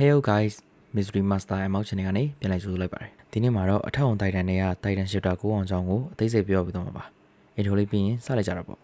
Hey yo guys Mystery Master အမောက်ချန်နယ်ကနေပြန်လည်ကြိုဆိုလိုက်ပါတယ်ဒီနေ့မှာတော့အထက်အောင်တိုင်တန်တွေကတိုင်တန်ရှစ်တာကိုအောင်ကြောင်းကိုအသေးစိတ်ပြောပြသွားမှာပါအင်ထိုလေးပြီးရင်စလိုက်ကြတာပေါ့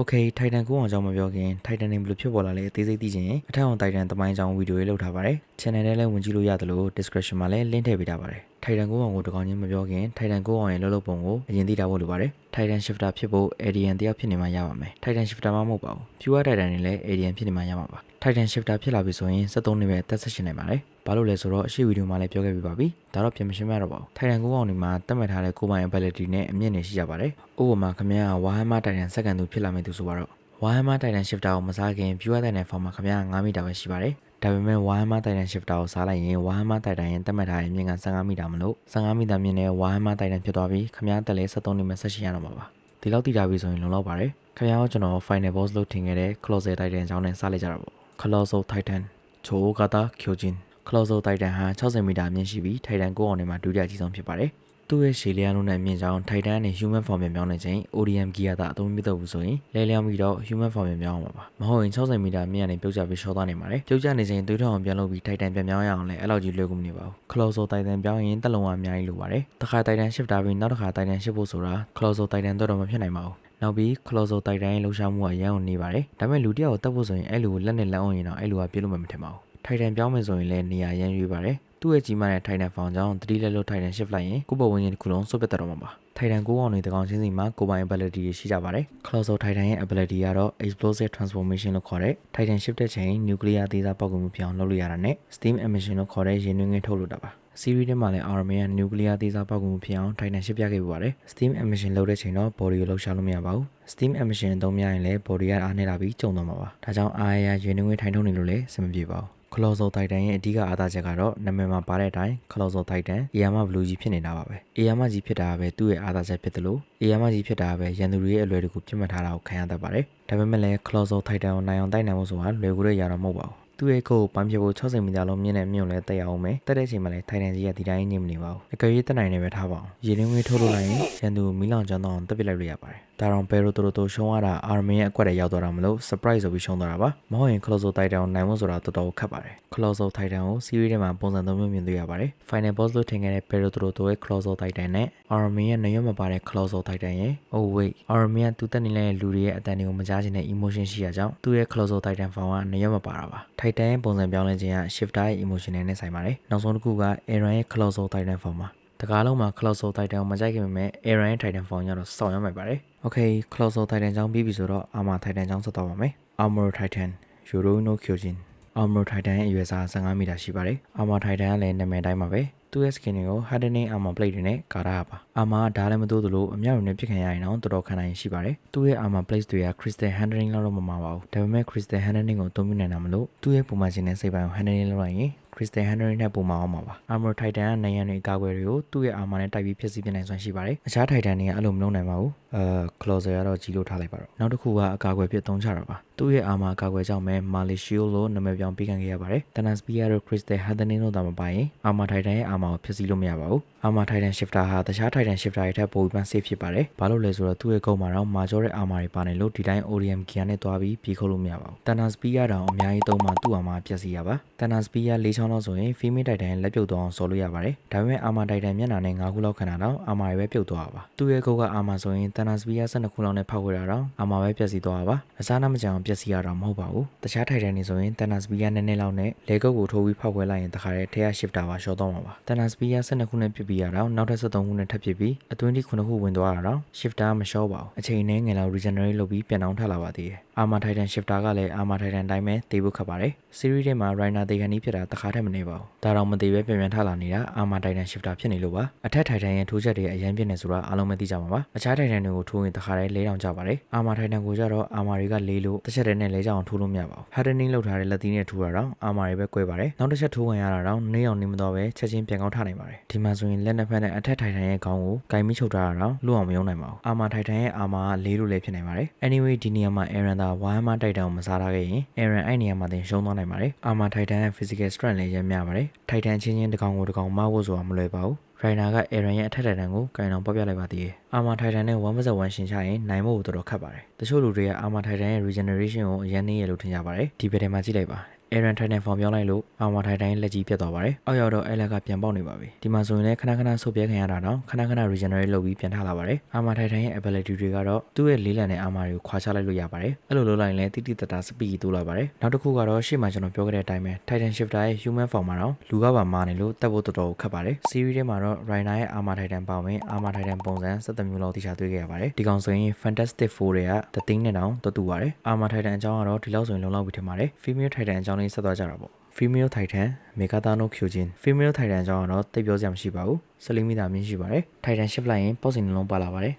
Okay Titan ကိုအောင်ကြောင့်မပြောခင် Titan နေဘယ်လိုဖြစ်ပေါ်လာလဲအသေးစိတ်သိချင်ရင်အထက်အောင် Titan တမိုင်းကြောင့်ဗီဒီယိုလေးလုပ်ထားပါတယ် Channel ထဲလည်းဝင်ကြည့်လို့ရတယ်လို့ description မှာလည်း link ထည့်ပေးထားပါတယ်ထိုင်တန်ကိုအောင်ကိုတကောင်ချင်းမပြောခင် ထိုင်တန်ကိုအောင်ရဲ့လှုပ်လှုပ်ပုံကိုအရင်သိထားဖို့လိုပါတယ်ထိုင်တန် shifter ဖြစ်ဖို့ ADN တယောက်ဖြစ်နေမှရပါမယ်ထိုင်တန် shifter မှမဟုတ်ပါဘူး pure ထိုင်တန်နဲ့လည်း ADN ဖြစ်နေမှရမှာပါထိုင်တန် shifter ဖြစ်လာပြီဆိုရင်73နှစ်ပဲတက်ဆက်ရှင်နေပါတယ် ဘာလို့လဲဆိုတော့အရှိဗီဒီယိုမှာလည်းပြောခဲ့ပြီးပါပြီဒါတော့ပြန်မရှင်းမရတော့ပါဘူးထိုင်တန်ကိုအောင်ဒီမှာတတ်မှတ်ထားတဲ့ကိုယ်ပိုင် ability နဲ့အမြင့်နေရှိကြပါတယ်ဥပမာခမရဝါဟမတိုင်တန်စက္ကန့်သူဖြစ်လာမယ်သူဆိုပါတော့ Warhammer Titan Shifter ကိုမစားခင် Pure Titan Form မှာခင်ဗျာ9မီတာပဲရှိပါတယ်။ဒါပေမဲ့ Warhammer Titan Shifter ကိုစားလိုက်ရင် Warhammer Titan ရဲ့တက်မှတ်ထားတဲ့မြင့်က15မီတာမလို့15မီတာမြင့်တဲ့ Warhammer Titan ဖြစ်သွားပြီးခင်ဗျာတက်လဲ73နှစ်မှဆက်ရှိရတော့မှာပါ။ဒီလောက်တည်တာပြီဆိုရင်လုံလောက်ပါတယ်။ခင်ဗျာကိုကျွန်တော် Final Boss လို့ထင်ခဲ့တဲ့ Colossal Titan ကြောင်းနဲ့စားလိုက်ကြတာပေါ့။ Colossal Titan ချိုဂါတာကျိုဂျင် Colossal Titan ဟာ60မီတာမြင့်ရှိပြီး Titan ကိုအောင်နေမှာဒုတိယကြီးဆုံးဖြစ်ပါတယ်။သူ့ရဲ့ရှေလျားလုံးနဲ့မြင့်ချောင်းထိုင်တန်နဲ့ human form ပြန်ပြောင်းနေချိန် ODM gear တာအသုံးမပြုတော့ဘူးဆိုရင်လဲလျောင်းပြီးတော့ human form ပြန်ပြောင်းအောင်ပါမဟုတ်ရင်60မီတာမြင့်ကနေပြုတ်ကျပြီးရှော့သွားနိုင်ပါတယ်ပြုတ်ကျနေချိန်သွေးထောင်ပြန်လုပ်ပြီးထိုင်တန်ပြန်ပြောင်းရအောင်လဲအဲ့လောက်ကြီးလွယ်ကူမနေပါဘူး colossal titan ပြောင်းရင်တက်လုံးဝအများကြီးလိုပါတယ်တစ်ခါ titan shift တာပြီးနောက်တစ်ခါ titan shift ဖို့ဆိုတာ colossal titan တော့တော့မဖြစ်နိုင်ပါဘူးနောက်ပြီး colossal titan ရဲ့လှုပ်ရှားမှုကရမ်းအောင်နေပါတယ်ဒါပေမဲ့လူတစ်ယောက်ကိုတက်ဖို့ဆိုရင်အဲ့လူကိုလက်နဲ့လက်အောင်ရင်တော့အဲ့လူကပြေးလို့မထင်ပါဘူး Titan ပြောင်းမယ်ဆိုရင်လည်းနေရာရမ်းရွေးပါတယ်သူ့ရဲ့ကြီးမားတဲ့ Titan ဖောင်ကြောင့်တတိလက်လို့ Titan shift လိုက်ရင်ကိုယ့်ဘဝဝင်ရင်တစ်ခုလုံးစုပ်ပြတ်တတ်တော့မှာပါ Titan ကိုအောင်တွေတကောင်ချင်းစီမှာကိုယ်ပိုင် ability တွေရှိကြပါတယ် Colossal Titan ရဲ့ ability ကတော့ explosive transformation လို့ခေါ်တဲ့ Titan shift တဲ့ချိန် nuclear သေးစားပေါက်ကွဲမှုပြောင်းလုပ်လို့ရတာနဲ့ steam emission လို့ခေါ်တဲ့ရေနွေးငယ်ထုတ်လို့တာပါ series ထဲမှာလည်း RMA က nuclear သေးစားပေါက်ကွဲမှုဖြစ်အောင် Titan shift ပြခဲ့ပြပါတယ် steam emission လုပ်တဲ့ချိန်တော့ body ကိုလှုပ်ရှားလို့မရပါဘူး steam emission အသုံးများရင်လည်း body ကအားနေလာပြီးကျုံသွားမှာပါဒါကြောင့်အားရရေနွေးငယ်ထိုင်ထုတ်နေလို့လည်းအဆင်မပြေပါဘူး Colossal Titan ရဲ့အဓိကအားသာချက်ကတော့နာမည်မှာပါတဲ့အတိုင်း Colossal Titan အယာမဘလူးကြီးဖြစ်နေတာပါပဲ။အယာမကြီးဖြစ်တာပဲသူ့ရဲ့အားသာချက်ဖြစ်တယ်လို့အယာမကြီးဖြစ်တာပဲရန်သူတွေရဲ့အလွယ်တကူပြစ်မှတ်ထားတာကိုခံရတတ်ပါတယ်။ဒါပေမဲ့လည်း Colossal Titan ကိုနိုင်အောင်တိုက်နိုင်ဖို့ဆိုတာလွယ်ကူတဲ့ຢာတော့မဟုတ်ပါဘူး။သူ့ရဲ့ကိုယ်ကိုပန်းပြဖို့60မီတာလုံးမြင့်တဲ့မြင့်လဲတက်ရအောင်မယ်တက်တဲ့ချိန်မှာလည်းထိုင်တန်ကြီးကဒီတိုင်းနေမနေပါဘူးအကယ်၍တက်နိုင်နေပဲထားပါအောင်ရေရင်းငွေထုတ်လို့လိုက်ရင်ရန်သူမီလောင်ကျွမ်းတော့တက်ပစ်လိုက်လို့ရပါတယ် ဒါတော့ဘယ်လိုတိုတိုတိုရှုံးရတာအာမင်ရဲ့အကွက်တွေရောက်သွားတာမလို့ surprise ဆိုပြီးရှုံးသွားတာပါမဟုတ်ရင် Colossal Titan ကိုနိုင်ဖို့ဆိုတာတော်တော်ခက်ပါတယ် Colossal Titan ကို series ထဲမှာပုံစံသုံးမျိုးမြင်တွေ့ရပါတယ် Final Boss လို့ထင်ခဲ့တဲ့ Pero Toto ရဲ့ Colossal Titan နဲ့ Armin ရဲ့နေရွက်မပါတဲ့ Colossal Titan ရဲ့ Oh wait Armin ကသူတက်နေတဲ့လူတွေရဲ့အတန်တွေကိုမကြားချင်တဲ့ emotion ရှိရကြောင်းသူ့ရဲ့ Colossal Titan form ကနေရွက်မပါတာပါ Titan ရဲ့ပုံစံပြောင်းလဲခြင်းက Shifter ရဲ့ emotion နဲ့ဆိုင်ပါတယ်နောက်ဆုံးတစ်ခုက Aaron ရဲ့ Colossal Titan form ပါ တကားလုံးမှာ Colossal Titan ကိုမကြိုက်ခင်ပေမဲ့ Aaron ရဲ့ Titan form ကတော့စောင့်ရမှာပါတယ် Okay Colossal Titan ကြောင်းပြီးပြီဆိုတော့ Armor Titan ကြောင်းဆက်သွားပါမယ် Armor Titan Yoro no Kyojin Armor Titan ရဲ့အရွယ်စား15မီတာရှိပါတယ် Armor Titan ကလည်းနာမည်တိုင်းပါပဲသူ့ရဲ့ skin တွေကို hardening armor plate တွေနဲ့ကာရတာပါ armor ဓာတ်လည်းမတိုးသလိုအမြောက်တွေနဲ့ပြစ်ခံရရင်တော့တော်တော်ခံနိုင်ရှိပါတယ်သူ့ရဲ့ armor plate တွေက crystal handling လောက်တော့မမှာပါဘူးဒါပေမဲ့ crystal handling ကိုအသုံးပြုနိုင်တာမလို့သူ့ရဲ့ပုံမှန်ခြင်းနဲ့စိတ်ပိုင်းကို handling လုပ်လိုက်ရင် crystal handling နဲ့ပုံမှန်အောင်ပါပါ armor titan ကနိုင်ရန်တွေကာကွယ်တွေကိုသူ့ရဲ့ armor နဲ့တိုက်ပြီးဖျက်ဆီးပြနိုင်စွမ်းရှိပါတယ်အခြား titan တွေကအဲ့လိုမလုပ်နိုင်ပါဘူး အဲ closer ကတော့ကြီးလို့ထားလိုက်ပါတော့နောက်တစ်ခုကအကာအကွယ်ဖြစ်သုံးချတာပါသူ့ရဲ့ armor အကာအကွယ်ကြောင့်ပဲ malicious လို့နာမည်ပြောင်းပေးခံခဲ့ရပါတယ် thanos spear တို့ crystal handling တို့သာမပါရင် armor titan ရဲ့ armor ကိုဖျက်ဆီးလို့မရပါဘူး armor titan shifter ဟာတခြား titan shifter တွေထက်ပိုပြီးမှ safe ဖြစ်ပါတယ်ဘာလို့လဲဆိုတော့သူ့ရဲ့ကုန်းမှာတော့ major တဲ့ armor တွေပါနေလို့ဒီတိုင်း ODM gear နဲ့တွားပြီးပြေးခုတ်လို့မရပါဘူး thanos spear တောင်အများကြီးသုံးမှသူ့ armor ပျက်စီးရပါ thanos spear ၄ချောင်းလောက်ဆိုရင် female titan ရဲ့လက်ပြုတ်သွားအောင်ဆော်လို့ရပါတယ်ဒါပေမဲ့ armor titan မျက်နှာနဲ့၅ခုလောက်ခဏတော့ armor တွေပဲပြုတ်သွားတာပါသူ့ရဲ့ကုန်းက armor ဆိုရင် thanos spear 12ခုလောက်နဲ့ဖောက်ခွေတာတော့ armor ပဲပျက်စီးသွားတာပါအစားနာမကြအောင်ပျက်စီးရတာမဟုတ်ပါဘူးတခြား titan တွေဆိုရင် thanos spear နည်းနည်းလောက်နဲ့လေကုတ်ကိုထိုးပြီးဖောက်ခွဲလိုက်ရင်တခါတည်းထဲက shifter ပါရှော့တော့မှာပါ thanos spear 12ခုနဲ့ပြစ်ပြီးရတော့နောက်ထပ်73ခုနဲ့ထပ်ပြစ်ပြီးအတွင်းထိ9ခုဝင်သွားတာတော့ shifter မရှော့ပါဘူးအချိန်နဲ့ငယ်လောက် regenerate လုပ်ပြီးပြန်အောင်ထပ်လာပါသေးတယ် armor titan shifter ကလည်း armor titan တိုင်းပဲတေးဖို့ခက်ပါတယ် series ထဲမှာ rhino တေကန်ကြီးဖြစ်တာတခါတည်းမနေပါဘူးဒါတော့မသေးပဲပြန်ပြန်ထလာနေတာ armor titan shifter ဖြစ်နေလို့ပါအထက် titan ရဲ့ထိုးချက်တွေအရင်ပြည့်နေဆိုတာအားလုံးမသိကြပါပါအခြား titan တွေကိုထိုးရင်တခါတည်းလဲတောင်ကြပါတယ် armor titan ကိုကြတော့ armor တွေကလေးလို့တစ်ချက်တည်းနဲ့လဲကြအောင်ထိုးလို့မရပါဘူး hardening လုပ်ထားတဲ့လက်သီးနဲ့ထိုးတာတော့ armor တွေပဲကွဲပါတယ်နောက်တစ်ချက်ထိုးဝင်ရတာတော့နေအောင်နေမတော့ပဲချက်ချင်းပြန်ကောင်းထနိုင်ပါတယ်ဒီမှာဆိုရင်လက်နှစ်ဖက်နဲ့အထက် titan ရဲ့ခေါင်းကိုဂိုင်မိချုပ်ထားတာတော့လွတ်အောင်မယုံနိုင်ပါဘူး armor titan ရဲ့ armor ကလေးလို့လည်းဖြစ်နိုင်ပါတယ် anyway ဒီနေရာမှာ Aaron သာ Warhammer Titan ကိုမစားထားခဲ့ရင် Aaron အဲ့နေရာမှာတင်ရှုံးသွားနိုင်ပါတယ် armor titan ရဲ့ physical strength လည်းရမ်းများပါတယ်ထိုက်တန်ချင်းချင်းတစ်ကောင်ကိုတစ်ကောင်မဟုတ်ဆိုတာမလွယ်ပါဘူး ရိုင်နာက Aaron ရဲ့အထက်ထက်တန်ကိုကင်အောင်ပေါက်ပြလိုက်ပါသေးတယ်။အာမာထိုင်တန်နဲ့1/1ရှင်ချရင်နိုင်ဖို့တော်တော်ခက်ပါတယ်။တချို့လူတွေကအာမာထိုင်တန်ရဲ့ regeneration ကိုအရင်နေရလို့ထင်ကြပါတယ်။ဒီဘက်ထဲမှာကြည့်လိုက်ပါ။ Aaron Titan form ပြောင်းလိုက်လို့အာမာထိုင်တိုင်းလက်ကြီးပြတ်သွားပါတယ်။အောက်ရောက်တော့အဲလက်ကပြန်ပေါက်နေပါပြီ။ဒီမှာဆိုရင်လည်းခဏခဏဆုတ်ပြဲခံရတာတော့ခဏခဏ regenerate လုပ်ပြီးပြန်ထလာပါတယ်။အာမာထိုင်တိုင်းရဲ့ ability တွေကတော့သူ့ရဲ့လေးလံတဲ့အာမာတွေကိုခွာချလိုက်လို့ရပါတယ်။အဲ့လိုလုပ်လိုက်ရင်လည်းတိတိတတ်တာ speed တိုးလာပါတယ်။နောက်တစ်ခုကတော့ရှေ့မှာကျွန်တော်ပြောခဲ့တဲ့အတိုင်းပဲ Titan Shifter ရဲ့ human form မှာတော့လူကပါမာနေလို့တက်ဖို့တော်တော်ခက်ပါတယ်။ series ထဲမှာတော့ Rhino ရဲ့အာမာထိုင်တန်ပေါဝင်အာမာထိုင်တန်ပုံစံ17မျိုးလောက်တိကျတွေ့ခဲ့ရပါတယ်။ဒီကောင်ဆိုရင် Fantastic Four တွေကတသိန်းနဲ့တောင်တူတူပါတယ်။အာမာထိုင်တန်အကြောင်းကတော့ဒီလောက်ဆိုရင်လုံလောက်ပြီထင်ပါတယ်။ female Titan အကြောင်းလေးဆက်သွားကြတာပေါ့။ female titan megatano kyojin female titan အကြောင်းကတော့တိတ်ပြောစရာမရှိပါဘူးဆလီမီတာမြင့်ရှိပါတယ် titan shift လိုက်ရင်ပေါ့စင်နှလုံးပါလာပါတယ်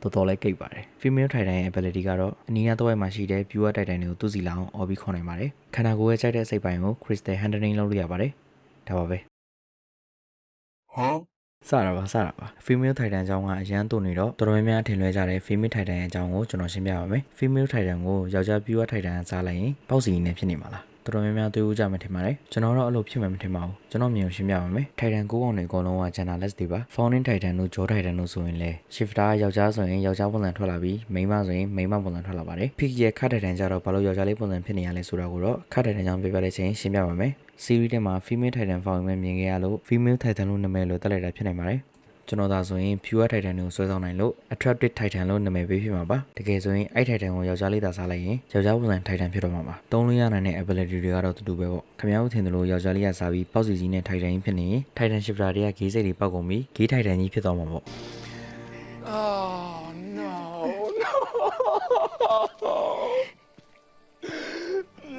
တော်တော်လေးကိတ်ပါတယ် female titan ရဲ့ ability ကတော့အနီးနားတစ်ဝိုက်မှာရှိတဲ့ pure titan တွေကိုသူ့စီလာအောင်အော်ပြီးခေါ်နိုင်ပါတယ်ခန္ဓာကိုယ်ရဲ့ကြိုက်တဲ့အစိတ်ပိုင်းကို crystal handling လုပ်လို့ရပါတယ်ဒါပါပဲ Huh? စတာပါစတာပါ female titan အကြောင်းကအရန်တုန်နေတော့တော်တော်များများထင်လွဲကြတဲ့ female titan ရဲ့အကြောင်းကိုကျွန်တော်ရှင်းပြပါမယ် female titan ကိုယောက်ျား pure titan စားလိုက်ရင်ပေါက်စီနဲ့ဖြစ်နေမှာလား တော်တော်များများတွေ့ဦးကြမှာထင်ပါတယ်ကျွန်တော်တော့အဲ့လိုဖြစ်မှာမထင်ပါဘူးကျွန်တော်မြင်ကိုရှင်းပြပါမယ် Titan 9ကောင်တွေအကုန်လုံးက genderless တွေပါ Founding Titan တို့ Jaw Titan တို့ဆိုရင်လည်း Shifter ယောက်ျားဆိုရင်ယောက်ျားပုံစံထွက်လာပြီးမိန်းမဆိုရင်မိန်းမပုံစံထွက်လာပါတယ် Peak ရဲ့ Cat Titan ကြတော့ဘာလို့ယောက်ျားလေးပုံစံဖြစ်နေရလဲဆိုတာကိုတော့ Cat Titan ကြောင့်ပြပြတဲ့ချိန်ရှင်းပြပါမယ် Series ထဲမှာ Female Titan Found ပဲမြင်ခဲ့ရလို့ Female Titan လို့နာမည်လို့တက်လိုက်တာဖြစ်နိုင်ပါတယ် ကျွန်တော်သာဆိုရင် Pure Titan ကိုဆွဲဆောင်နိုင်လို့ Attractive Titan လို့နာမည်ပေးဖြစ်မှာပါတကယ်ဆိုရင်အဲ့ Titan ကိုယောက်ျားလေးသာစားလိုက်ရင်ယောက်ျားပုံစံ Titan ဖြစ်တော့မှာပါသုံးလို့ရနိုင်တဲ့ ability တွေကတော့တူတူပဲပေါ့ခင်ဗျားတို့ထင်တယ်လို့ယောက်ျားလေးကစားပြီးပေါက်စီကြီးနဲ့ Titan ကြီးဖြစ်နေရင် Titan Shifter တွေကဂေးစိတ်တွေပောက်ကုန်ပြီးဂေး Titan ကြီးဖြစ်သွားမှာပေါ့ Oh no,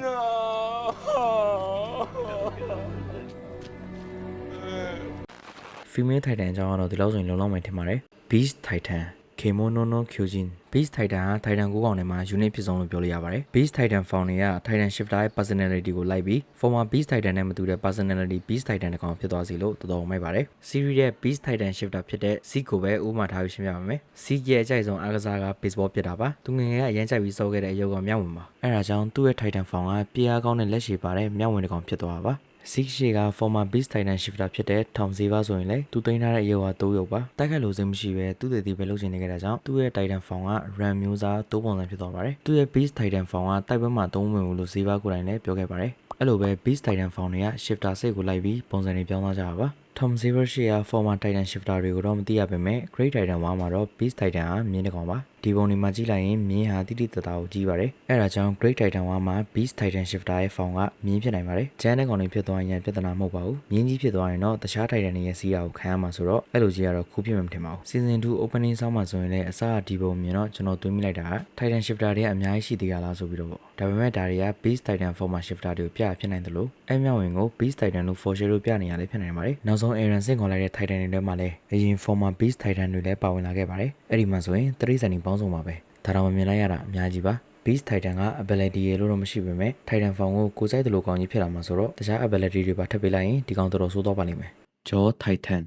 no. Female Titan အကြောင်းကတော့ဒီလောက်ဆိုရင်လုံလောက်မယ်ထင်ပါတယ် Beast Titan Kemonono Kyojin Beast Titan ဟာ Titan 9ကောင်ထဲမှာ unique ဖြစ်ဆုံးလို့ပြောလို့ရပါတယ် Beast Titan Found တွေက Titan Shifter ရဲ့ personality ကိုလိုက်ပြီး former Beast Titan နဲ့မတူတဲ့ personality Beast Titan တစ်ကောင်ဖြစ်သွားစေလို့တော်တော်မိုက်ပါတယ် series ရဲ့ Beast Titan Shifter ဖြစ်တဲ့ Zeke ကိုပဲဥပမာထားပြီးရှင်းပြပါမယ် Zeke ရဲ့အကြိုက်ဆုံးအားကစားက baseball ဖြစ်တာပါသူငယ်ငယ်ကအရန်ကြိုက်ပြီးစောခဲ့တဲ့အရုပ်ကမြောက်ဝင်ပါအဲဒါကြောင့်သူ့ရဲ့ Titan Found ကပြားကောင်းတဲ့လက်ရှိပါတဲ့မြောက်ဝင်တစ်ကောင်ဖြစ်သွားတာပါ Six ရှေက former beast titan shifter ဖြစ်တဲ့ Tom Ziva ဆိုရင်လေသူသိမ်းထားတဲ့အရုပ်ဟာတိုးရုပ်ပါတိုက်ခိုက်လို့စိတ်မရှိပဲသူ့တည်တည်ပဲလုပ်ချင်နေကြတာကြောင့်သူ့ရဲ့ titan form က ram မျိုးစားတိုးပုံစံဖြစ်သွားပါတယ်သူ့ရဲ့ beast titan form ကတိုက်ပွဲမှာသုံးဝင်ဘူးလို့ Ziva ကိုယ်တိုင်လည်းပြောခဲ့ပါတယ်အဲ့လိုပဲ beast titan form တွေက shifter စိတ်ကိုလိုက်ပြီးပုံစံတွေပြောင်းသွားကြတာပါ Tom Ziva ရှေက former titan shifter တွေကိုတော့မသိရပါပဲ Great Titan 1မှာတော့ beast titan ဟာမြင်းတစ်ကောင်ပါဒီပုံဒီမှာကြည့်လိုက်ရင်မြင်းဟာတိတိတတ်တာကိုကြည့်ပါတယ်အဲ့ဒါကြောင့် Great Titan 1မှာ Beast Titan Shifter ရဲ့ form ကမြင်းဖြစ်နိုင်ပါတယ်ကျန်တဲ့ကောင်တွေဖြစ်သွားရင်ပြဿနာမဟုတ်ပါဘူးမြင်းကြီးဖြစ်သွားရင်တော့တခြား Titan တွေရဲ့စီးတာကိုခံရမှာဆိုတော့အဲ့လိုကြီးကတော့ခုဖြစ်မှမထင်ပါဘူး Season 2 opening ဆောင်းမှာဆိုရင်လည်းအစအဒီပုံမြင်တော့ကျွန်တော်တွေးမိလိုက်တာက Titan Shifter တွေကအများကြီးရှိသေးရလားဆိုပြီးတော့ပေါ့ဒါပေမဲ့ဒါတွေက Beast Titan former Shifter တွေကိုပြဖြစ်နိုင်တယ်လို့ အဲ့မြောက်ဝင်ကို Beast Titan လို့ Foreshadowing ပြနေရလည်းဖြစ်နိုင်ပါတယ်နောက်ဆုံး Aaron စင်ခေါ်လိုက်တဲ့ Titan တွေထဲမှာလည်းအရင် former Beast Titan တွေလည်းပါဝင်လာခဲ့ပါတယ်အဲ့ဒီမှာဆိုရင်တရိစံနေပေါင်းစုံပါပဲဒါတော့မမြင်လိုက်ရတာအများကြီးပါ Beast Titan က ability ရေလို့တော့မရှိပေမဲ့ Titan form ကိုကိုယ်စိုက်တယ်လို့ကောင်းကြီးဖြစ်လာမှာဆိုတော့တခြား ability တွေပါထပ်ပေးလိုက်ရင်ဒီကောင်တော်တော်ဆိုးသွားပါလိမ့်မယ် Jaw Titan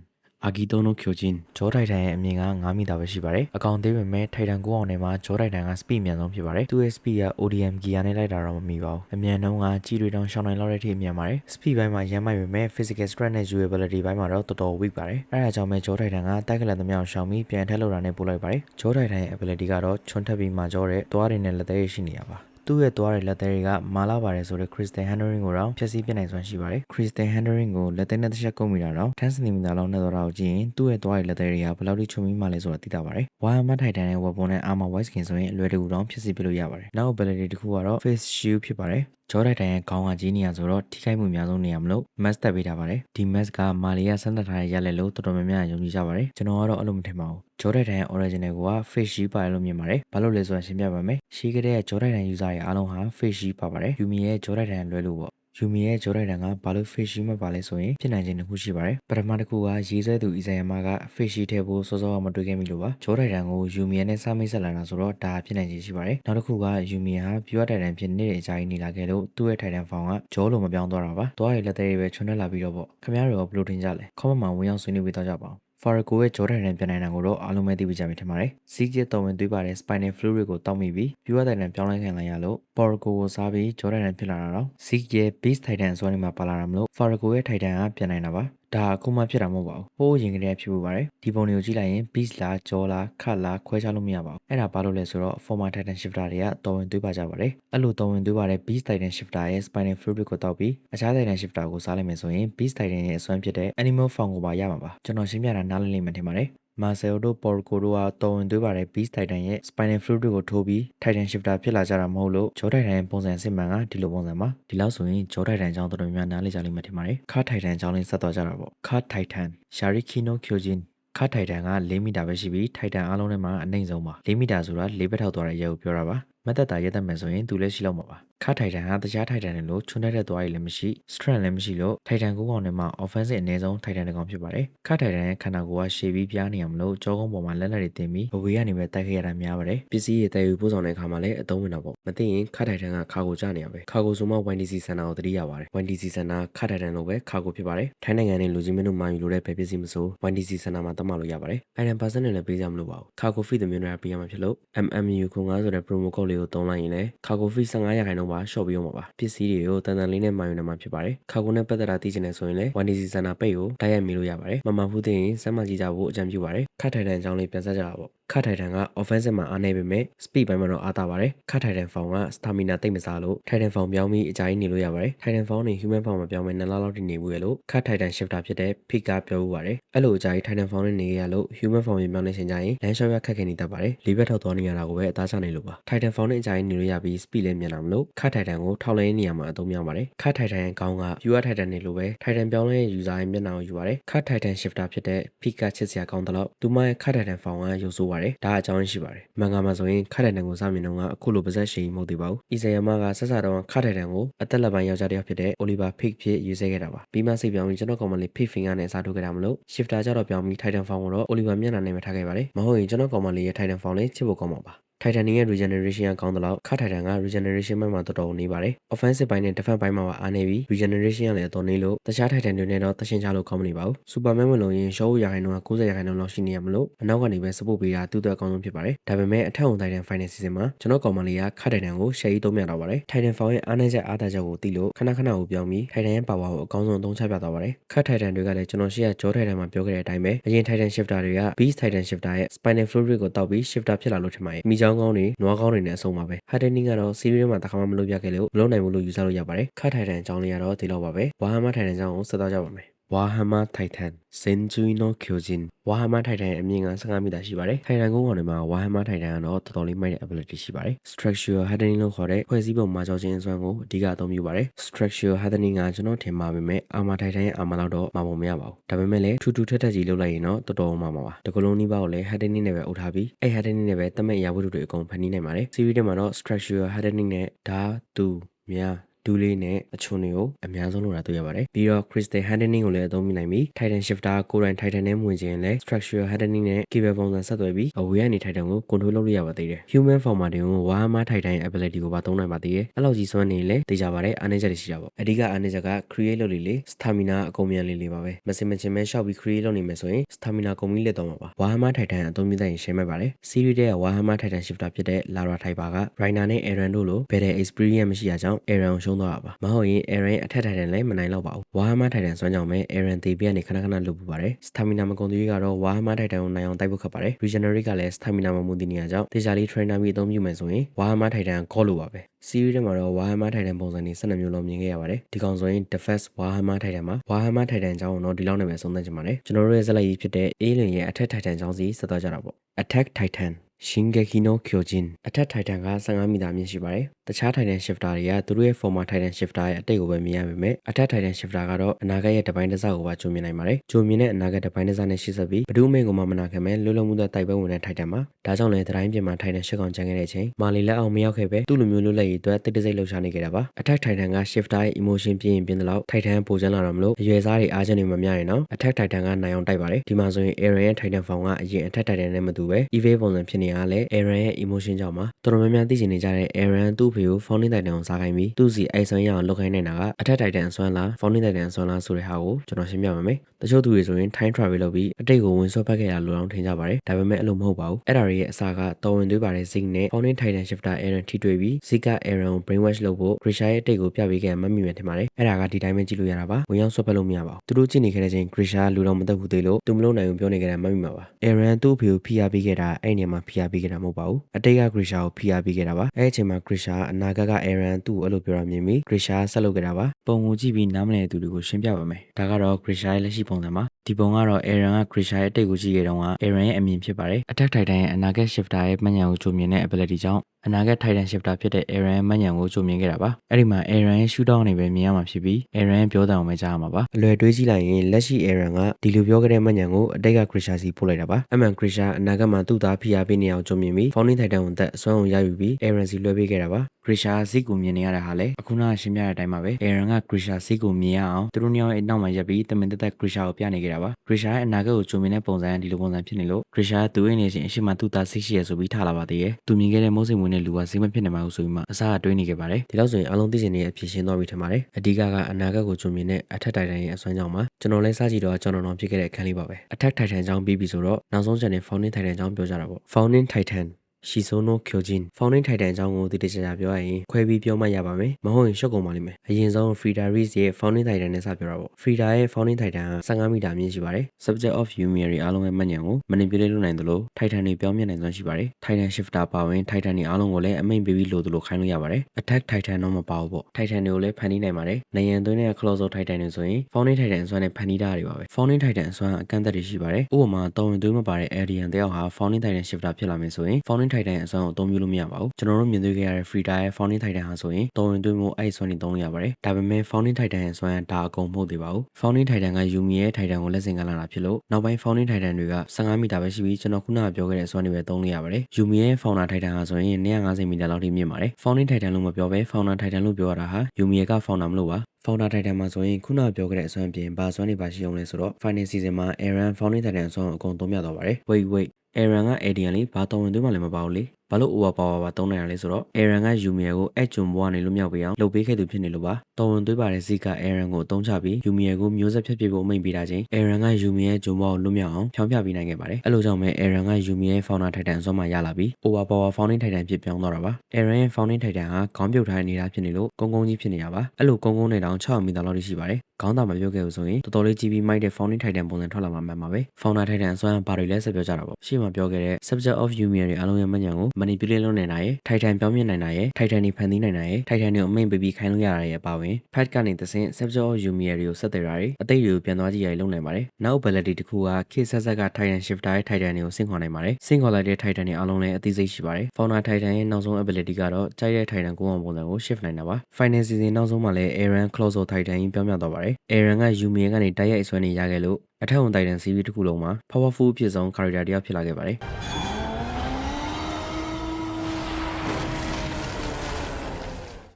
အာဂီတိုနိုကျိုဂျင်ဂျောထိုင်တန်ရဲ့အမြင့်က9မီတာပဲရှိပါတယ်အကောင်သေးပေမဲ့ထိုင်တန်9အောင်ထဲမှာဂျောထိုင်တန်က speed အမြန်ဆုံးဖြစ်ပါတယ်သူ့ရဲ့ speed က ODM gear နဲ့လိုက်တာတော့မမီပါဘူးအမြန်နှုန်းကကြီးတွေတောင်ရှောင်းနိုင်လောက်တဲ့အထိအမြန်ပါတယ် speed ဘိုင်းမှာရမ်းမိုက်ပေမဲ့ physical strength နဲ့ durability ဘိုင်းမှာတော့တော်တော် weak ပါတယ်အဲဒါကြောင့်ပဲဂျောထိုင်တန်ကတိုက်ကလန်သမျှကိုရှောင်းပြီးပြန်ထက်လောက်တာနဲ့ပို့လိုက်ပါတယ်ဂျောထိုင်တန်ရဲ့ ability ကတော့ချွန်းထက်ပြီးမှကြောတဲ့သွားတွေနဲ့လက်သေးရှိနေရပါ သူ့ရဲ့သွားတဲ့လက်သေးတွေကမာလာပါတယ်ဆိုတဲ့ crystal handling ကိုတော့ဖျက်ဆီးပြနိုင်စွမ်းရှိပါတယ် crystal handling ကိုလက်သေးနဲ့တစ်ချက်ကုန်မိတာတော့10 cm လောက်နဲ့တော့တာကိုကြည့်ရင်သူ့ရဲ့သွားတဲ့လက်သေးတွေကဘယ်လောက်ထိချုံမိမှလဲဆိုတာသိတာပါတယ်ဝါယာမထိုင်တန်ရဲ့ weapon နဲ့ armor white skin ဆိုရင်အလွယ်တကူတော့ဖျက်ဆီးပြလို့ရပါတယ်နောက် ability တစ်ခုကတော့ face shield ဖြစ်ပါတယ် ဂျော်ဒိုက်တန်ရဲ့ခေါင်းကကြီးနေရဆိုတော့ထိခိုက်မှုအများဆုံးနေရမလို့ mask တက်ပေးထားပါတယ်ဒီ mask ကမာလီယာဆန်းသက်ထားတဲ့ရက်လက်လို့တော်တော်များများယုံကြည်ကြပါတယ်ကျွန်တော်ကတော့အဲ့လိုမထင်ပါဘူးဂျော်ဒိုက်တန်ရဲ့ original က face shield ပါတယ်လို့မြင်ပါတယ်ဘာလို့လဲဆိုတာရှင်းပြပါမယ်ရှိခဲ့တဲ့ဂျော်ဒိုက်တန် user တွေအားလုံးဟာ face shield ပါပါတယ်ယူမီရဲ့ဂျော်ဒိုက်တန်လွဲလို့ပေါ့ ယူမီရဲ့ဂျော်ဒိုက်တန်ကဘာလို့ face shield မပါလဲဆိုရင်ဖြစ်နိုင်ခြင်းတစ်ခုရှိပါတယ်ပထမတစ်ခုကရေးဆွဲသူအီဇယမာက face shield ထည့်ဖို့စောစောကမတွေ့ခဲ့မိလို့ပါဂျော်ဒိုက်တန်ကိုယူမီနဲ့စမိတ်ဆက်လာတာဆိုတော့ဒါဖြစ်နိုင်ခြင်းရှိပါတယ်နောက်တစ်ခုကယူမီဟာ pure titan ဖြစ်နေတဲ့အကြိုင်းနေလာခဲ့လို့သူ့ရဲ့ titan form ကဂျောလိုမပြောင်းသွားတာပါသွားရလက်သေးတွေပဲချွန်းထွက်လာပြီးတော့ပေါ့ခင်ဗျားတို့ကဘယ်လိုထင်ကြလဲ comment မှာဝင်ရောက်ဆွေးနွေးပေးတော့ကြပါဦး Fargo ရဲ့ဂျော်ဒန်နဲ့ပြန်နိုင်တာကိုတော့အားလုံးပဲသိပြီးကြပြီထင်ပါတယ်။စီးကျစ်တော်ဝင်သွေးပါတဲ့ spinal fluid ကိုတောက်မိပြီးပြူရတဲ့နဲ့ပြောင်းလဲခံလိုက်ရလို့ Fargo ကိုစားပြီးဂျော်ဒန်နဲ့ဖြစ်လာတာတော့စီးရဲ့ beast titan ဆိုတဲ့နေမှာပါလာတာမလို့ Fargo ရဲ့ titan ကပြန်နိုင်တာပါ။ ဒါအခုမှဖြစ်တာမဟုတ်ပါဘူး။ဟိုးရင်ကလေးဖြစ်ဖို့ပါတယ်။ဒီပုံတွေကိုကြည့်လိုက်ရင် beast လားကြောလားခတ်လားခွဲခြားလို့မရပါဘူး။အဲ့ဒါဘာလို့လဲဆိုတော့ former titan shifter တွေကတော်ဝင်သွေးပါကြပါတယ်။အဲ့လိုတော်ဝင်သွေးပါတဲ့ beast titan shifter ရဲ့ spinal fluid ကိုတောက်ပြီးအခြား titan shifter ကိုစားလိုက်မယ်ဆိုရင် beast titan ရဲ့အစွမ်းဖြစ်တဲ့ animal form ကိုပါရမှာပါ။ကျွန်တော်ရှင်းပြတာနားလည်လိမ့်မယ်ထင်ပါတယ်။ မာဆယ်တို့ပေါ်ကိုတို့ကတော်ဝင်သွေးပါတဲ့ Beast Titan ရဲ့ Spinal Fluid ကိုထိုးပြီး Titan Shifter ဖြစ်လာကြတာမဟုတ်လို့ Jaw Titan ရဲ့ပုံစံအစစ်မှန်ကဒီလိုပုံစံပါဒီလောက်ဆိုရင် Jaw Titan အကြောင်းတော်တော်များများနားလည်ကြလိမ့်မယ်ထင်ပါတယ်။ Car Titan အကြောင်းလေးဆက်သွားကြတာပေါ့။ Car Titan Shariki no Kyojin ခါထိုက်တန်က4မီတာပဲရှိပြီးထိုက်တန်အားလုံးထဲမှာအနှိမ့်ဆုံးပါ4မီတာဆိုတာ၄ဘက်ထောက်သွားတဲ့ရဲကိုပြောတာပါမတ်သက်တာရဲသက်မယ်ဆိုရင်သူလည်းရှိလောက်မှာပါခါထိုက်တန်ဟာတခြားထိုက်တန်တွေလိုချွန်းတဲ့တဲ့သွားရည်လည်းမရှိ strength လည်းမရှိလို့ထိုက်တန်ကိုကောင်ထဲမှာ offensive အနည်းဆုံးထိုက်တန်တစ်ကောင်ဖြစ်ပါတယ်ခါထိုက်တန်ရဲ့ခန္ဓာကိုယ်ကရှည်ပြီးပြားနေရမလို့ကြောကုန်းပေါ်မှာလက်လက်တွေတင်ပြီးအဝေးကနေပဲတိုက်ခဲ့ရတာများပါတယ်ပစ္စည်းတွေတည်ယူပို့ဆောင်တဲ့အခါမှာလည်းအသုံးဝင်တာပေါ့မသိရင်ခါထိုက်တန်ကခါကိုကြနေရပဲခါကိုဆိုမှ YDC စင်တာကိုတတိရပါတယ် YDC စင်တာခါထိုက်တန်လိုပဲခါကိုဖြစ်ပါတယ်ထိုင်းနိုင်ငံနဲ့လူကြီးမင်းတို့မှယူလို့တဲ့ဘယ်ပစ္စည်းမဆို YDC စင်တာမှာတတ်မှလို့ရပါတယ် item percent နဲ့လည်းပေးကြမလို့ပါဘူးခါကိုဖီသမီးတွေကပေးရမှာဖြစ်လို့ MMU ခု9ဆိုတဲ့ promo code လေးကိုသုံးလိုက်ရင်လည်းခါကိုဖီ15ရာခိုင်နှုန်းပါရှော့ပေးရမှာပါပစ္စည်းတွေကိုတန်တန်လေးနဲ့မှယူနေမှာဖြစ်ပါတယ်ခါကိုနဲ့ပတ်သက်တာသိချင်တယ်ဆိုရင်လည်း YDC စင်တာပိတ်ကိုတိုက်ရိုက်မေးလို့ရပါတယ်မမှန်ဘူးသိရင်စမ်းမကြည့်ကြဖို့အကြံပြုပါတယ်ခါထိုင်တန်အကြောင်းလေးပြန်ဆက်ကြတာပေါ့ ခါထိုင်တန်က offensive မှာအားနေပေမဲ့ speed ဘိုင်းမှာတော့အားတာပါတယ်ခါထိုင်တန်ဖောင်က stamina တိတ်မစားလို့ထိုင်တန်ဖောင်ပြောင်းပြီးအကြိုင်းနေလို့ရပါတယ်ထိုင်တန်ဖောင်နေ human form မှာပြောင်းမဲ့2လလောက်တည်နေဘူးရလို့ခါထိုင်တန် shifter ဖြစ်တဲ့ pick ကပြောဦးပါတယ်အဲ့လိုအကြိုင်းထိုင်တန်ဖောင်နဲ့နေရလို့ human form ပြောင်းနေချိန်ကျရင်လမ်းလျှောက်ရခက်ခဲနေတတ်ပါတယ်လေးဘက်ထောက်သွားနေရတာကိုပဲအသားချနေလို့ပါထိုင်တန်ဖောင်နဲ့အကြိုင်းနေလို့ရပြီး speed လည်းမြန်လာမလို့ခါထိုင်တန်ကိုထောက်လဲနေရမှာအသုံးများပါတယ်ခါထိုင်တန်ရဲ့ခေါင်းက pure ထိုင်တန်နေလို့ပဲထိုင်တန်ပြောင်းလဲရဲ့ user ရဲ့မျက်နှာကိုယူပါတယ်ခါထိုင်တန် shifter ဖြစ်တဲ့ pick ကချစ်စရာကောင်းတယ်လို့သူမရဲ့ခါထိုင်တန်ဖောင်ကရုပ်ဆိုးပါတယ်ဒါအကြောင်းရှိပါတယ်မန်ဂါမှာဆိုရင်ခါထိုင်တန်ကိုစမြင်တော့ကအခုလိုပါဇက်ရှိမဟုတ်သေးပါဘူးအီဇယမကဆက်စားတော့ခါထိုင်တန်ကိုအသက်လက်ပိုင်းယောက်ျားတစ်ယောက်ဖြစ်တဲ့ Oliver Pick ဖြစ်ရေးစဲခဲ့တာပါပြီးမှစိတ်ပြောင်းပြီးကျွန်တော်ကောင်မလေး Pick Finger နဲ့စားထုတ်ခဲ့တာမလို့ shifter ကြတော့ပြောင်းပြီး Titan Form ကိုတော့ Oliver မျက်နှာနဲ့ပဲထားခဲ့ပါတယ်မဟုတ်ရင်ကျွန်တော်ကောင်မလေးရဲ့ Titan Form လေးချစ်ဖို့ကောင်းမှာပါ Titan ရဲ့ regeneration ကကောင်းသလောက်ခါ Titan က regeneration ဘက်မှာတော်တော်နေပါတယ် offensive ဘိုင်းနဲ့ defense ဘိုင်းမှာပါအားနေပြီး regeneration ကလည်းအတော်နေလို့တခြား Titan တွေနဲ့တော့တရှင်းချလို့ကောင်းမနေပါဘူး Superman ဝင်လို့ရင်ရှော့ရခိုင်နှုန်းက90ရာခိုင်နှုန်းလောက်ရှိနေရမလို့အနောက်ကနေပဲ support ပေးတာတူတူအကောင်းဆုံးဖြစ်ပါတယ်ဒါပေမဲ့အထက်ဝင် Titan final season မှာကျွန်တော်ကောင်မလေးကခါ Titan ကို share သုံးပြတော့ပါတယ် Titan Form ရဲ့အားနည်းချက်အားသာချက်ကိုသိလို့ခဏခဏကိုပြောင်းပြီး Titan ရဲ့ power ကိုအကောင်းဆုံးအသုံးချပြသွားပါတယ်ခါ Titan တွေကလည်းကျွန်တော်ရှေ့ကကြော Titan မှာပြောခဲ့တဲ့အတိုင်းပဲအရင် Titan shifter တွေက Beast Titan shifter ရဲ့ spinal fluid ကိုတောက်ပြီး shifter ဖြစ်လာလို့ထင်ပါတယ်မိချောင်းကောင်းတွေနွားကောင်းတွေနဲ့အဆုံးပါပဲ hardening ကတော့ series မှာတစ်ခါမှမလုပ်ပြခဲ့လို့မလုပ်နိုင်ဘူးလို့ယူဆလို့ရပါတယ်ခါ Titan အကြောင်းလေးကတော့ဒီလောက်ပါပဲ Warhammer Titan အကြောင်းကိုဆက်သွားကြပါမယ် Warhammer Titan Senjui no Kyojin Warhammer Titan ရဲ့အမြင့်က15မီတာရှိပါတယ်။ Titan ကုန်းပေါ်မှာ Warhammer Titan ကတော့တော်တော်လေးမိုက်တဲ့ ability ရှိပါတယ်။ Structural hardening လို့ခေါ်တဲ့ဖွဲ့စည်းပုံမှာကြောခြင်းအစွမ်းကိုအဓိကအသုံးပြုပါတယ်။ Structural hardening ကကျွန်တော်ထင်ပါပေမဲ့ Armor Titan ရဲ့ Armor လောက်တော့မပုံမရပါဘူး။ဒါပေမဲ့လည်းထူးထူးထက်ထက်ကြီးလုပ်လိုက်ရင်တော့တော်တော်မှမှာပါ။တကလုံးနီးပါးကိုလည်း hardening နဲ့ပဲအုပ်ထားပြီးအဲ့ hardening နဲ့ပဲတမက်အရာဝတ္ထုတွေအကုန်ဖန်တီးနိုင်ပါတယ်။ series ထဲမှာတော့ structural hardening နဲ့ဓာတ်တူများ ဒူးလေးနဲ့အချွန်တွေကိုအများဆုံးလိုတာတွေ့ရပါတယ်ပြီးတော့ crystal hardening ကိုလည်းအသုံးပြုနိုင်ပြီး titan shifter ကိုယ်တိုင် titan နဲ့ဝင်ခြင်းလည်း structural hardening နဲ့ cable ပုံစံဆက်သွယ်ပြီးအဝေးကနေ titan ကို control လုပ်လို့ရပါသေးတယ် human form မှာတင်ကို warhammer titan ရဲ့ ability ကိုပါသုံးနိုင်ပါသေးတယ်အဲ့လောက်ကြီးစွမ်းနေလဲသိကြပါတယ်အားနည်းချက်တွေရှိတာပေါ့အဓိကအားနည်းချက်က create လုပ်လေလေ stamina အကုန်မြန်လေလေပါပဲမစင်မချင်းပဲရှောက်ပြီး create လုပ်နေမယ်ဆိုရင် stamina ကုန်ပြီးလက်တော့မှာပါ warhammer titan အသုံးပြုတဲ့ရင်ရှင်းမဲ့ပါတယ် series တဲ့ warhammer titan shifter ဖြစ်တဲ့ lara typer က rainer နဲ့ aaron တို့လို better experience မရှိတာကြောင့် aaron ကိုရှုံးသွားတာပါမဟုတ်ရင် Aaron ရဲ့အထက်ထိုင်တန်လည်းမနိုင်တော့ပါဘူး။ Warhammer Titan စွမ်းကြောင့်ပဲ Aaron တေပြကနေခဏခဏလွတ်ပူပါတယ်။ Stamina မကုန်သေးကတော့ Warhammer Titan ကိုနိုင်အောင်တိုက်ဖို့ခက်ပါတယ်။ Regenerate ကလည်း Stamina မမူတည်နေရကြောင်းတေချာလေး trainer ပြီးအသုံးပြုမယ်ဆိုရင် Warhammer Titan ကောလို့ပါပဲ။ series ထဲမှာတော့ Warhammer Titan ပုံစံတွေ12မျိုးလုံးမြင်ခဲ့ရပါတယ်။ဒီကောင်ဆိုရင် The First Warhammer Titan မှာ Warhammer Titan အကြောင်းကိုတော့ဒီလောက်နဲ့ပဲဆုံးသက်ချင်ပါတယ်။ကျွန်တော်တို့ရဲ့ဇာတ်လမ်းကြီးဖြစ်တဲ့ Alien ရဲ့အထက် Titan အကြောင်းစီဆက်သွားကြတာပေါ့။ Attack Titan Shingeki no Kyojin အထက် Titan က15မီတာမြင့်ရှိပါတယ်။တခြား Titan Shifter တွေကသူတို့ရဲ့ former Titan Shifter ရဲ့အတိတ်ကိုပဲမြင်ရပေမဲ့အထက် Titan Shifter ကတော့အနာဂတ်ရဲ့တပိုင်းတစ်စကိုပါကြုံမြင်နိုင်ပါတယ်။ကြုံမြင်တဲ့အနာဂတ်တပိုင်းတစ်စနဲ့ရှေ့ဆက်ပြီးဘဒုမိန်ကိုမှမနာခံမဲ့လွတ်လပ်မှုသောတိုက်ပွဲဝင်တဲ့ Titan မှာဒါကြောင့်လည်းတိုင်းပြင်မှာ Titan ရှစ်ကောင်ကျန်ခဲ့တဲ့အချိန်မာလီလက်အောင်မရောက်ခဲ့ပဲသူ့လူမျိုးလွတ်လပ်ရေးအတွက်တိတ်တဆိတ်လှုပ်ရှားနေကြတာပါ။ Attack Titan က Shifter ရဲ့ emotion ပြင်းရင်ပြင်းတဲ့လောက် Titan ပိုချမ်းလာတော့မလို့အရွယ်စားတွေအားချက်တွေမမျှရင်တော့ Attack Titan ကနိုင်အောင်တိုက်ပါတယ်။ဒီမှာဆိုရင် Aaron ရဲ့ Titan Form ကအရင် Attack Titan နဲ့မတူပဲ Evil ပုံစံဖြစ်နေနေရကလည်း Aaron ရဲ့ emotion ကြောင့်ပါတော်တော်များများသိချင်နေကြတဲ့ Aaron သူ့ဖေကို Founding Titan ကိုစားခိုင်းပြီးသူ့စီအိုက်ဆွမ်းရအောင်လုပ်ခိုင်းနေတာကအထက် Titan အစွမ်းလား Founding Titan အစွမ်းလားဆိုတဲ့ဟာကိုကျွန်တော်ရှင်းပြပါမယ်တချို့သူတွေဆိုရင် time travel လုပ်ပြီးအတိတ်ကိုဝင်ဆွဲပတ်ခဲ့ရလို့အောင်ထင်ကြပါတယ်ဒါပေမဲ့အဲ့လိုမဟုတ်ပါဘူးအဲ့ဒါတွေရဲ့အစားကတော်ဝင်သွေးပါတဲ့ Zeke နဲ့ Founding Titan Shifter Aaron ထိတွေ့ပြီး Zeke က Aaron ကို brainwash လုပ်ဖို့ Grisha ရဲ့အတိတ်ကိုပြပေးခဲ့မှတ်မိမယ်ထင်ပါတယ်အဲ့ဒါကဒီတိုင်းပဲကြည့်လို့ရတာပါဝင်ရောက်ဆွဲပတ်လို့မရပါဘူးသူတို့ကြည့်နေခဲ့တဲ့ချိန် Grisha လူတော်မတက်ဘူးသေးလို့သူမလို့နိုင်ဘူးပြောနေကြတာမှတ်မိမှာပါ Aaron သူ့အဖေကိုဖိအားပေးခဲ့တာအဲ့ဒီနေရာမှာဖိအားပေးခဲ့တာမဟုတ်ပါဘူးအတိတ်က Grisha ကိုဖိအားပေးခဲ့တာပါအဲ့ဒီအချိန်မှာ Grisha အနာဂတ်က Aaron သူ့ကိုအဲ့လိုပြောတာမြင်ပြီး Grisha ဆက်လုပ်ခဲ့တာပါပုံကိုကြည့်ပြီးနားမလည်တဲ့သူတွေကိုရှင်းပြပါမယ်ဒါကတော့ Grisha ရဲ့လက်ရှိပုံစံပါ ဒီပုံကတော့ Aaron က Grisha ရဲ့အတိတ်ကိုကြည့်ခဲ့တုန်းက Aaron ရဲ့အမြင်ဖြစ်ပါတယ် Attack Titan ရဲ့အနာဂတ် Shifter ရဲ့မှတ်ဉာဏ်ကိုကြိုမြင်တဲ့ ability ကြောင့်အနာဂတ် Titan Shifter ဖြစ်တဲ့ Aaron ရဲ့မှတ်ဉာဏ်ကိုကြိုမြင်ခဲ့တာပါအဲ့ဒီမှာ Aaron ရဲ့ shootout နေပဲမြင်ရမှာဖြစ်ပြီး Aaron ရဲ့ပြောတဲ့အောင်ပဲကြားရမှာပါအလွယ်တွေးကြည့်လိုက်ရင်လက်ရှိ Aaron ကဒီလိုပြောခဲ့တဲ့မှတ်ဉာဏ်ကိုအတိတ်က Grisha စီပို့လိုက်တာပါအမှန် Grisha အနာဂတ်မှာသူ့သားဖိအားပေးနေအောင်ကြုံမြင်ပြီး Founding Titan ကိုတက်အစွမ်းကိုရယူပြီး Aaron စီလွှဲပေးခဲ့တာပါ Grisha ဇစ်ကိုမြင်နေရတဲ့ဟာလေအခုနကရှင်းပြတဲ့အတိုင်းပါပဲ Aaron က Grisha ဇစ်ကိုမြင်ရအောင်သူတို့နှစ်ယောက်ရဲ့အနောက်မှာရပ်ပြီးတမင်တက်တက် Grisha ကိုပြနေကြတာပါ Grisha ရဲ့အနာဂတ်ကိုကြိုမြင်တဲ့ပုံစံကဒီလိုပုံစံဖြစ်နေလို့ Grisha ကသူ့ရဲ့နေချင်းအရှိမသူ့သားစိတ်ရှိရဆိုပြီးထားလာပါသေးတယ်သူမြင်ခဲ့တဲ့မိုးစိမ်ဝင်တဲ့လူကဈေးမဖြစ်နိုင်ပါဘူးဆိုပြီးမှအစားကတွေးနေခဲ့ပါတယ်ဒီလောက်ဆိုရင်အားလုံးသိချင်နေတဲ့အဖြစ်ရှင်းသွားပြီထင်ပါတယ်အဓိကကအနာဂတ်ကိုကြုံမြင်တဲ့အထက်တိုင်တိုင်ရဲ့အစွမ်းကြောင့်ပါကျွန်တော်လည်းစကြည့်တော့ကျွန်တော်တော့ဖြစ်ခဲ့တဲ့အခန်းလေးပါပဲအထက်တိုင်တိုင်ကြောင့်ပြီးပြီဆိုတော့နောက်ဆုံးကျန်တဲ့ Founding Titan ကြောင့်ပြောကြတာပေါ့ Founding Titan ရှီဆိုနိုကျိုဂျင် Founding Titan အကြောင်းကိုတည်တည်ကြကြပြောရရင်ခွဲပြီးပြောမှရပါမယ်မဟုတ်ရင်ရှုပ်ကုန်ပါလိမ့်မယ်အရင်ဆုံး Frida Reese ရဲ့ Founding Titan နဲ့စပြောတာပေါ့ Frida ရဲ့ Founding Titan က15မီတာမြင့်ရှိပါတယ် Subject of Humia တွေအားလုံးရဲ့မှတ်ဉာဏ်ကို manipulate လုပ်နိုင်တယ်လို့ Titan တွေပြောင်းမြင်နိုင်စွမ်းရှိပါတယ် Titan Shifter ပါဝင် Titan တွေအားလုံးကိုလည်းအမိန့်ပေးပြီးလို့သူလိုခိုင်းလို့ရပါတယ် Attack Titan တော့မပါဘူးပေါ့ Titan တွေကိုလည်းဖန်တီးနိုင်ပါတယ်။နိုင်ရန်သွင်းတဲ့ Close Titan တွေဆိုရင် Founding Titan အစွမ်းနဲ့ဖန်တီးတာတွေပါပဲ။ Founding Titan အစွမ်းအကန့်အသတ်တွေရှိပါတယ်။ဥပမာတော်ဝင်သွင်းမပါတဲ့ Alien တယောက်ဟာ Founding Titan Shifter ဖြစ်လာမယ်ဆိုရင် Founding Titan အစွမ်းကိုအသုံးပြုလို့မရပါဘူး။ကျွန်တော်တို့မြင်တွေ့ခဲ့ရတဲ့ Frida ရဲ့ Founding Titan ဟာဆိုရင်တော်ဝင်သွင်းမှုအဲ့အစွမ်းတွေသုံးလို့ရပါတယ်။ဒါပေမဲ့ Founding Titan ရဲ့အစွမ်းကဒါအကုန်မဟုတ်သေးပါဘူး။ Founding Titan က Yumi ရဲ့ Titan ကိုလက်ဆင့်ကမ်းလာတာဖြစ်လို့နောက်ပိုင်း Founding Titan တွေက15မီတာပဲရှိပြီးကျွန်တော်ခုနကပြောခဲ့တဲ့အစွမ်းတွေပဲသုံးလို့ရပါတယ်။ Yumi ရဲ့ Fauna Titan ဟာဆိုရင်150မီတာလောက်ထိမြင့်ပါတယ်။ Founding Titan လို့မပြောဘဲ Fauna Titan လို့ပြောရတာဟာ Yumi က Fauna မလို့ပါ Fauna Titan မှာဆိုရင်ခုနကပြောခဲ့တဲ့အစွမ်းအပြင်ဘာအစွမ်းတွေပါရှိအောင်လဲဆိုတော့ Final Season မှာ Aaron Founding Titan အစွမ်းကိုအကုန်သုံးပြသွားပါတယ် Wait wait Aaron က Alien လေးဘာတော်ဝင်သွင်းမှလည်းမပါဘူးလေဘာလို့ over power ပါသုံးနိုင်ရလဲဆိုတော့ Aaron က Yumia ကိုအဲ့ဂျွန်ဘွားနေလို့မြောက်ပေးအောင်လုပ်ပေးခဲ့သူဖြစ်နေလို့ပါတော်ဝင်သွေးပါတဲ့ Zeke က Aaron ကိုအသုံးချပြီး Yumia ကိုမျိုးဆက်ဖြတ်ပြဖို့အမိန့်ပေးတာချင်း Aaron က Yumia ရဲ့ဂျွန်ဘွားကိုလွတ်မြောက်အောင်ဖြောင်းပြပေးနိုင်ခဲ့ပါတယ်အဲ့လိုကြောင့်ပဲ Aaron က Yumia ရဲ့ Fauna Titan အစွမ်းမှရလာပြီး over power Founding Titan ဖြစ်ပြောင်းသွားတာပါ Aaron ရဲ့ Founding Titan ဟာခေါင်းပြုတ်ထားတဲ့နေတာဖြစ်နေလို့ကုန်းကုန်းကြီးဖြစ်နေတာပါအဲ့လိုကုန်းကုန်းနဲ့တောင်6မီတာလောက်ရှိပါတယ် ခေါင်းသာမပြုတ်ခဲ့ဘူးဆိုရင်တော်တော်လေးကြီးပြီးမိုက်တဲ့ Founding Titan ပုံစံထွက်လာမှာမှန်ပါပဲ Fauna Titan အစွမ်းဘာတွေလဲဆက်ပြောကြတာပေါ့ရှေ့မှာပြောခဲ့တဲ့ Subject of Yumia တွေအားလုံးရဲ့မှတ်ဉာဏ်ကို manipulate လုပ်နိုင်တာရယ် Titan ပြောင်းမြင်နိုင်တာရယ် Titan တွေဖန်တီးနိုင်တာရယ် Titan တွေကိုအမိန့်ပေးပြီးခိုင်းလို့ရတာရယ်ပါဝင် Pet ကနေသစင် Subject of Yumia တွေကိုဆက်သွယ်တာတွေအသိတွေကိုပြန်သွားကြည့်ရလုပ်နိုင်ပါတယ်နောက် ability တစ်ခုက K ဆက်ဆက်က Titan Shifter ရဲ့ Titan တွေကိုဆင့်ခေါ်နိုင်ပါတယ်ဆင့်ခေါ်လိုက်တဲ့ Titan တွေအားလုံးလည်းအသိစိတ်ရှိပါတယ် Fauna Titan ရဲ့နောက်ဆုံး ability ကတော့ကြိုက်တဲ့ Titan ကိုအောင်ပုံစံကို shift နိုင်တာပါ Final Season နောက်ဆုံးမှာလည်း Aaron Close Titan ကြီးပြောင်းပြန်သွားပါတယ် Aaron က Yumia ကနေတိုက်ရိုက်အစွမ်းနေရခဲ့လို့အထက်ဝန် Titan series တစ်ခုလုံးမှာ powerful အဖြစ်ဆုံး character တစ်ယောက်ဖြစ်လာခဲ့ပါတယ်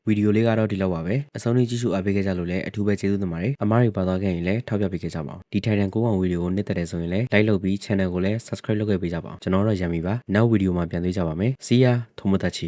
ဗီဒီယိုလေးကတော့ဒီလောက်ပါပဲအဆုံးထိကြည့်ရှုအားပေးခဲ့ကြလို့လည်းအထူးပဲကျေးဇူးတင်ပါတယ်အမားတွေပါသွားခဲ့ရင်လည်းထောက်ပြပေးခဲ့ကြပါအောင်ဒီ Titan ကိုအောင်ဗီဒီယိုကိုနှစ်သက်တယ်ဆိုရင်လည်း like လုပ်ပြီး channel ကိုလည်း subscribe လုပ်ခဲ့ပေးကြပါအောင်ကျွန်တော်တို့ရံမီပါနောက်ဗီဒီယိုမှာပြန်တွေ့ကြပါမယ် See ya ထုံမတချီ